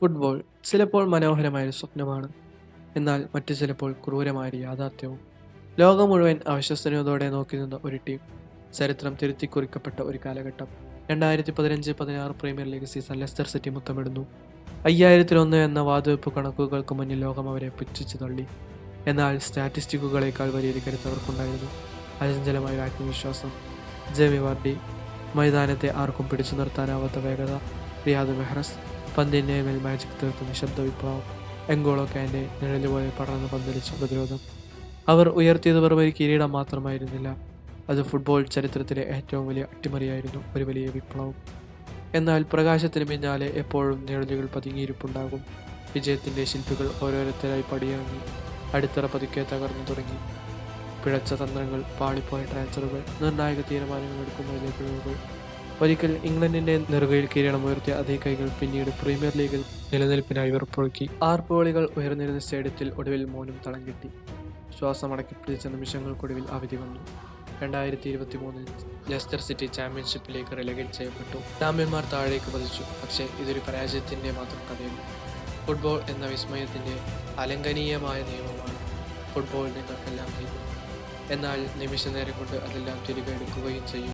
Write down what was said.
Football ചിലപ്പോൾ മനോഹരമായ ഒരു സ്വപ്നമാണ്. എന്നാൽ മറ്റു ചിലപ്പോൾ ക്രൂരമായ ഒരു യാഥാർത്ഥ്യവും. ലോകം മുഴുവൻ അവിശ്വസനീയതയോടെ നോക്കി നിന്ന ഒരു ടീം ചരിത്രം തിരുത്തി കുറിക്കപ്പെട്ട ഒരു കാലഘട്ടം. രണ്ടായിരത്തി പതിനഞ്ച് പതിനാറ് premier league season Leicester city മുത്തമിടുന്നു. അയ്യായിരത്തിലൊന്ന് എന്ന വാതുവെപ്പ് കണക്കുകൾക്ക് മുന്നിൽ ലോകം അവരെ പുച്ഛിച്ചു തള്ളി. എന്നാൽ സ്റ്റാറ്റിസ്റ്റിക്കുകളേക്കാൾ വലിയൊരു കരുത്ത് അവർക്കുണ്ടായിരുന്നു. അചഞ്ചലമായ ആത്മവിശ്വാസം. ജെമി വാർഡി മൈതാനത്തെ ആർക്കും പിടിച്ചു നിർത്താനാവാത്ത വേഗത. റിയാദ് മെഹ്റസ് പന്തിന്റെ മേൽ മാജിക് തീർത്ത നിശബ്ദ വിപ്ലവം എങ്കോളോ കാന്റെ നിഴലുപോലെ പടർന്ന് പന്തലിച്ച പ്രതിരോധം. അവർ ഉയർത്തിയത് വെറും ഒരു കിരീടം മാത്രമായിരുന്നില്ല. അത് ഫുട്ബോൾ ചരിത്രത്തിലെ ഏറ്റവും വലിയ അട്ടിമറിയായിരുന്നു ഒരു വലിയ വിപ്ലവം. എന്നാൽ പ്രകാശത്തിന് പിന്നാലെ എപ്പോഴും നിഴലുകൾ പതുങ്ങിയിരിപ്പുണ്ടാകും. വിജയത്തിന്റെ ശില്പികൾ ഓരോരുത്തരായി പടിയിറങ്ങി അടിത്തറ പതുക്കെ തകർന്നു തുടങ്ങി. പിഴച്ച തന്ത്രങ്ങൾ പാളിപ്പോയ ട്രാൻസ്ഫറുകൾ നിർണായക തീരുമാനങ്ങൾ പിഴവുകൾ? ഒരിക്കൽ ഇംഗ്ലണ്ടിന്റെ നെറുകയിൽ കിരീടം ഉയർത്തിയ അതേ കൈകൾ പിന്നീട് പ്രീമിയർ ലീഗിൽ നിലനിൽപ്പിനായി ഉറപ്പൊഴുക്കി ആർപ്പുകളികൾ ഉയർന്നിരുന്ന സ്റ്റേഡിയത്തിൽ ഒടുവിൽ മൗനം തളം കെട്ടി. ശ്വാസമടക്കി പിടിച്ച നിമിഷങ്ങൾക്കൊടുവിൽ അവധി വന്നു. രണ്ടായിരത്തി ഇരുപത്തി മൂന്നിൽ ലെസ്റ്റർ സിറ്റി ചാമ്പ്യൻഷിപ്പിലേക്ക് റിലഗേറ്റ് ചെയ്യപ്പെട്ടു. ചാമ്പ്യന്മാർ താഴേക്ക് പതിച്ചു. പക്ഷേ ഇതൊരു പരാജയത്തിന്റെ മാത്രം കഥയല്ല ഫുട്ബോൾ എന്ന വിസ്മയത്തിന്റെ അലംഘനീയമായ നിയമമാണ് ഫുട്ബോൾ നിങ്ങൾക്കെല്ലാം നൽകുന്നത്. എന്നാൽ നിമിഷ നേരം കൊണ്ട് അതെല്ലാം തിരികെ എടുക്കുകയും ചെയ്യും.